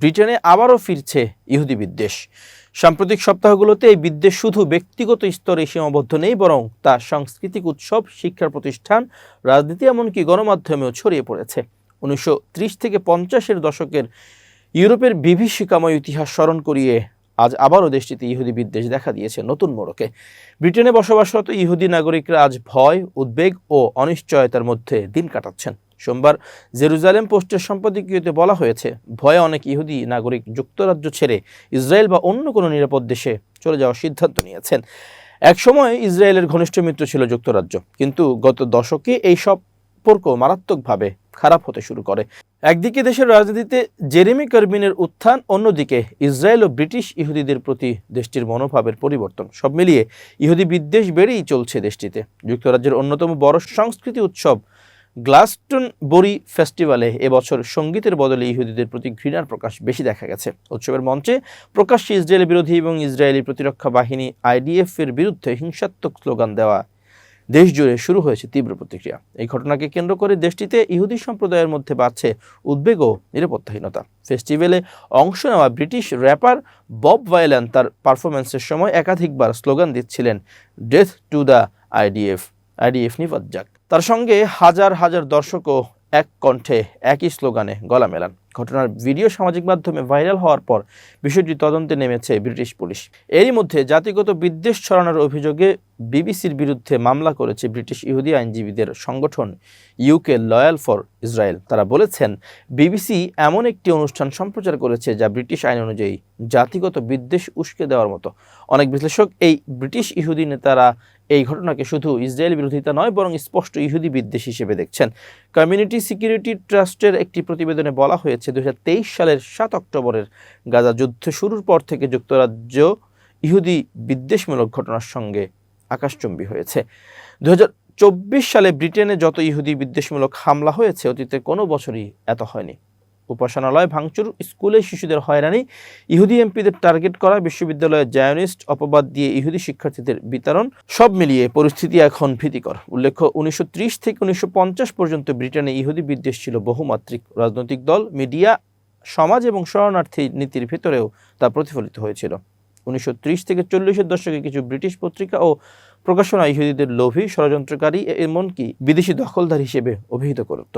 ব্রিটেনে আবারও ফিরছে ইহুদি বিদ্বেষ। সাম্প্রতিক সপ্তাহগুলোতে এই বিদ্বেষ শুধু ব্যক্তিগত স্তরে সীমাবদ্ধ নেই, বরং তা সাংস্কৃতিক উৎসব শিক্ষার প্রতিষ্ঠান, রাজনীতি, এমনকি গণমাধ্যমেও ছড়িয়ে পড়েছে। উনিশশো ত্রিশ থেকে পঞ্চাশের দশকের ইউরোপের বিভীষিকাময় ইতিহাস স্মরণ করিয়ে আজ আবারও দেশটিতে ইহুদি বিদ্বেষ দেখা দিয়েছে নতুন মোড়কে। ব্রিটেনে বসবাসরত ইহুদি নাগরিকরা আজ ভয়, উদ্বেগ ও অনিশ্চয়তার মধ্যে দিন কাটাচ্ছেন। সোমবার জেরুজালেম পোস্টের সম্পাদকীয়তে বলা হয়েছে, ভয়ে অনেক ইহুদি নাগরিক যুক্তরাজ্য ছেড়ে ইসরায়েল বা অন্য কোনো নিরাপদ দেশে চলে যাওয়ার সিদ্ধান্ত নিয়েছেন। একসময় ইসরায়েলের ঘনিষ্ঠ মিত্র ছিল যুক্তরাজ্য, কিন্তু গত দশকে এই সম্পর্ক মারাত্মকভাবে খারাপ হতে শুরু করে। একদিকে দেশের রাজনীতিতে জেরেমি কারবিনের উত্থান, অন্যদিকে ইসরায়েল ও ব্রিটিশ ইহুদিদের প্রতি দেশটির মনোভাবের পরিবর্তন, সব মিলিয়ে ইহুদি বিদ্বেষ বেড়েই চলছে দেশটিতে। যুক্তরাজ্যের অন্যতম বড় সংস্কৃতি উৎসব গ্লাসটন বরি ফেস্টিভ্যালে এবছর সঙ্গীতের বদলে ইহুদিদের প্রতি ঘৃণার প্রকাশ বেশি দেখা গেছে। উৎসবের মঞ্চে প্রকাশ্যে ইসরায়েল বিরোধী এবং ইসরায়েলি প্রতিরক্ষা বাহিনী আইডিএফ এর বিরুদ্ধে হিংসাত্মক স্লোগান দেওয়া দেশ জুড়ে শুরু হয়েছে তীব্র প্রতিক্রিয়া। এই ঘটনাকে কেন্দ্র করে দেশটিতে ইহুদি সম্প্রদায়ের মধ্যে বাড়ছে উদ্বেগ ও নিরাপত্তাহীনতা। ফেস্টিভ্যালে অংশ নেওয়া ব্রিটিশ র্যাপার বব ভাইল্যান তার পারফরমেন্সের সময় একাধিকবার স্লোগান দিচ্ছিলেন death to the IDF IDF যাক তার সঙ্গে হাজার হাজার দর্শকও এক কণ্ঠে একই স্লোগানে গলা মেলান। ঘটনার ভিডিও সামাজিক মাধ্যমে ভাইরাল হওয়ার পর বিষয়টি তদন্তে নেমেছে ব্রিটিশ পুলিশ। এরই মধ্যে জাতিগত বিদ্বেষ ছড়ানোর অভিযোগে বিবিসির বিরুদ্ধে মামলা করেছে ব্রিটিশ ইহুদি আইনজীবীদের সংগঠন ইউকে লয়াল ফর ইসরায়েল। তারা বলেছেন, বিবিসি এমন একটি অনুষ্ঠান সম্প্রচার করেছে যা ব্রিটিশ আইন অনুযায়ী জাতিগত বিদ্বেষ উস্কে দেওয়ার মতো। অনেক বিশ্লেষক এই ব্রিটিশ ইহুদি নেতারা এই ঘটনাকে শুধু ইসরায়েল বিরোধিতা নয়, বরং স্পষ্ট ইহুদি বিদ্বেষ হিসেবে দেখছেন। কমিউনিটি সিকিউরিটি ট্রাস্টের একটি প্রতিবেদনে বলা হয়েছে দুই হাজার তেইশ সালের সাত অক্টোবরের গাজা যুদ্ধ শুরুর পর থেকে যুক্তরাজ্য ইহুদি বিদ্বেষমূলক ঘটনার সঙ্গে আকাশচুম্বী হয়েছে। দু চব্বিশ সালে ব্রিটেনে যত ইহুদি বিদ্বেষমূলক হামলা হয়েছে, অতীতে কোনো বছরই এত হয়নি। উপাসনালয় ভাঙচুর, স্কুলে শিশুদের হয়রানি, ইহুদি এমপিদের টার্গেট করা, বিশ্ববিদ্যালয়ের জায়নিস্ট অপবাদ দিয়ে ইহুদি শিক্ষার্থীদের বিতরণ, সব মিলিয়ে পরিস্থিতি এখন ভীতিকর। উল্লেখ্য, উনিশশো ত্রিশ থেকে উনিশশো পঞ্চাশ পর্যন্ত ব্রিটেনে ইহুদি বিদ্বেষ ছিল বহুমাত্রিক। রাজনৈতিক দল, মিডিয়া, সমাজ এবং শরণার্থী নীতির ভেতরেও তা প্রতিফলিত হয়েছিল। উনিশশো ত্রিশ থেকে চল্লিশের দশকে কিছু ব্রিটিশ পত্রিকা ও প্রকাশনা ইহুদিদের লোভী ষড়যন্ত্রকারী এমনকি বিদেশি দখলদার হিসেবে অভিহিত করত।